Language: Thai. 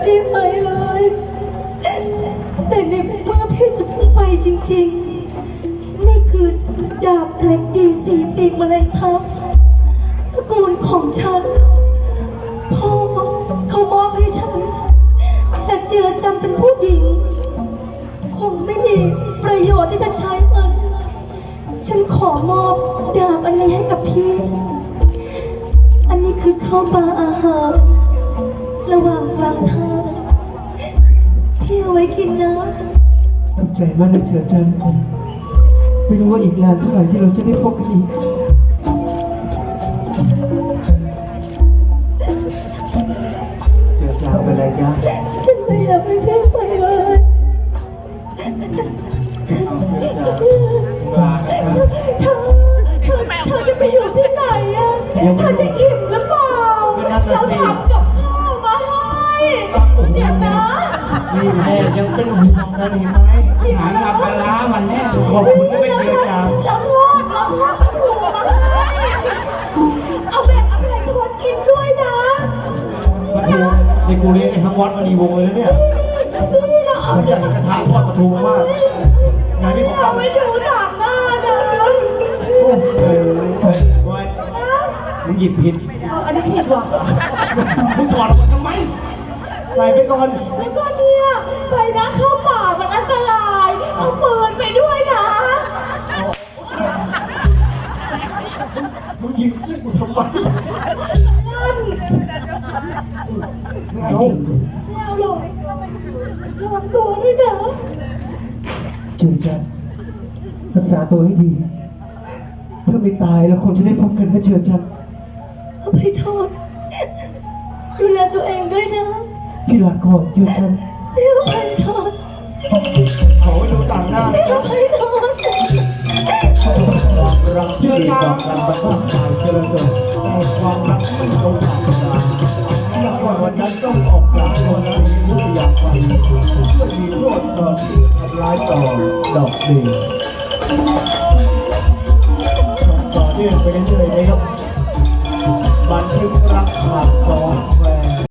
ไปเลยแต่ในเมื่อพี่จะต้องไปจริง ๆ นี่คือดาบเหล็กดีสีปีกแมลงทับตระกูลของฉันพ่อเขามอบให้ฉัน แต่เจือจำเป็นผู้หญิง คงไม่มีประโยชน์ที่จะใช้มัน ฉันขอมอบดาบอันนี้ให้กับพี่ อันนี้คือข้าวปลาอาหารระหว่างกลางทาง พี่เอาไว้กินนะขอบใจมากนะเถิดจันผมไม่รู้ว่าอีกนานเท่าไหร่ที่เราจะได้พบกันอีกเจอจางเป็นไรจ๊ะ เป็นห่วงกันเห็นไหมหาลาปลาร้ามันแน่ขอบคุณที่ไม่เจอจางเราทอดเราทอดปลาทูมาให้เอาแบ่งเอาแบ่งทวนกินด้วยนะปลาทูนี่กูเลี้ยงไอ้ทั้งวัดมาดีวงเลยนะเนี่ยนี่นะเอาผมอยากจะทานทอดปลาทูมากงานนี้ผมเอาทำไว้ดูต่างหน้านะเออไว้มึงหยิบผิดเอาอันนี้ผิดว่ะมึงถอดออกมาทำไมใส่ไปก่อนแล้วก็เนี่ย เอาไม่เอาหรอกระวังตัวด้วยนะเถิดจันรักษาตัวให้ดี ถ้าไม่ตายเราคงจะได้พบกันนะเถิดจันเอาไปโทษ ดูแลตัวเองด้วยนะพี่ลาก่อนเถิดจันไม่เอาไปโทษขอดูต่างหน้า ไม่เอาไทับใจเจริญเจริญแต่ความรักไม่ตรงต่างกันแล้วก็วันนั้นต้องออกจากคนสีวิทยาไปไม่มีโทษตอนที่ทำร้ายต่อดอกเดีต่อเนื่องไปเรื่อยๆนะครับบันทึกรักขาดสองแคว